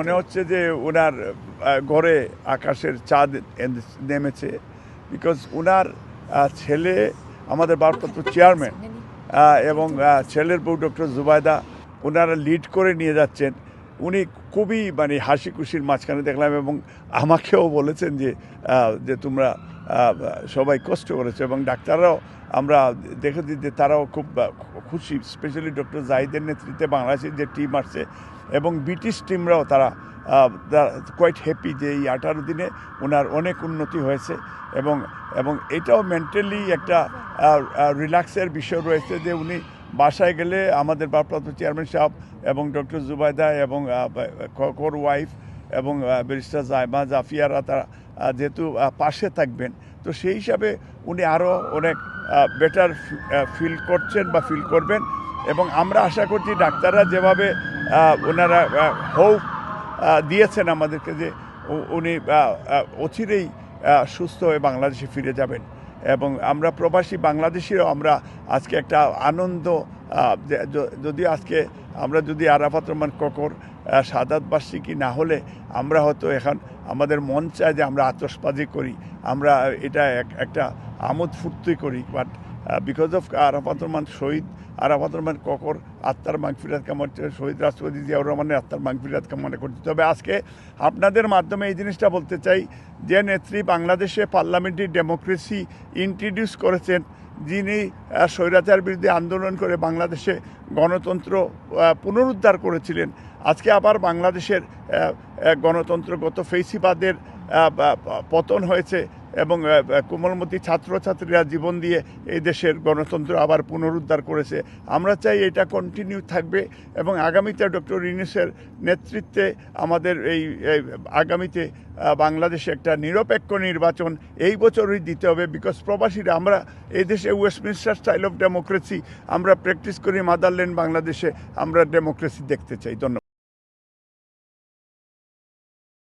মনে হচ্ছে যে ওনার ঘরে আকাশের চাঁদ নেমেছে বিকজ ওনার ছেলে আমাদের ভারপ্রাপ্ত চেয়ারম্যান এবং ছেলের বউ ডক্টর জুবায়দা ওনারা লিড করে নিয়ে যাচ্ছেন। উনি খুবই মানে হাসি খুশির মাঝখানে দেখলাম এবং আমাকেও বলেছেন যে যে তোমরা সবাই কষ্ট করেছে এবং ডাক্তাররাও আমরা দেখেছি যে তারাও খুব, খুশি স্পেশালি ডক্টর জাহিদের নেতৃত্বে বাংলাদেশের যে টিম আসছে এবং ব্রিটিশ টিমরাও তারা কোয়াইট হ্যাপি যে এই আঠারো দিনে ওনার অনেক উন্নতি হয়েছে এবং এবং এটাও মেন্টালি একটা রিল্যাক্সের বিষয় রয়েছে যে উনি বাসায় গেলে আমাদের ভারপ্রাপ্ত চেয়ারম্যান সাহেব এবং ডক্টর জুবাইদা এবং কোর ওয়াইফ এবং ব্যারিস্টার জায়মা জাফিয়ারা তারা যেহেতু পাশে থাকবেন, তো সেই হিসাবে উনি আরও অনেক বেটার ফিল করছেন বা ফিল করবেন এবং আমরা আশা করছি ডাক্তাররা যেভাবে ওনারা হোপ দিয়েছেন আমাদেরকে যে উনি অচিরেই সুস্থ হয়ে বাংলাদেশে ফিরে যাবেন। এবং আমরা প্রবাসী বাংলাদেশিরাও আমরা আজকে একটা আনন্দ যদি আজকে আমরা যদি আরাফাত রহমান ককর সাদাত বার্ষিকী না হলে আমরা হয়তো এখন আমাদের মন চায় যে আমরা আতসবাজি করি, আমরা এটা এক- একটা আমোদ ফুর্তি করি but because of Arafat Rahman শহীদ, আরাফাত রহমান ককর, আত্মার মাগফিরাত কামনা শহীদ রাষ্ট্রপতি জিয়াউর রহমানের আত্মার মাংফিরাত কামনা করছি। তবে আজকে আপনাদের মাধ্যমে এই জিনিসটা বলতে চাই, যে নেত্রী বাংলাদেশে পার্লামেন্টারি ডেমোক্রেসি ইন্ট্রোডিউস করেছেন যিনি স্বৈরাচার বিরুদ্ধে আন্দোলন করে বাংলাদেশে গণতন্ত্র পুনরুদ্ধার করেছিলেন, আজকে আবার বাংলাদেশের গণতন্ত্রগত ফেসিবাদের পতন হয়েছে এবং কোমলমতি ছাত্রছাত্রীরা জীবন দিয়ে এই দেশের গণতন্ত্র আবার পুনরুদ্ধার করেছে। আমরা চাই এটা কন্টিনিউ থাকবে এবং আগামীতে ডক্টর ইউনুসের নেতৃত্বে আমাদের এই আগামীতে বাংলাদেশে একটা নিরপেক্ষ নির্বাচন এই বছরই দিতে হবে বিকজ প্রবাসীরা, আমরা এই দেশে ওয়েস্টমিনস্টার স্টাইল অফ ডেমোক্রেসি আমরা প্র্যাকটিস করি মাদারল্যান্ড বাংলাদেশে আমরা ডেমোক্রেসি দেখতে চাই। ধন্যবাদ।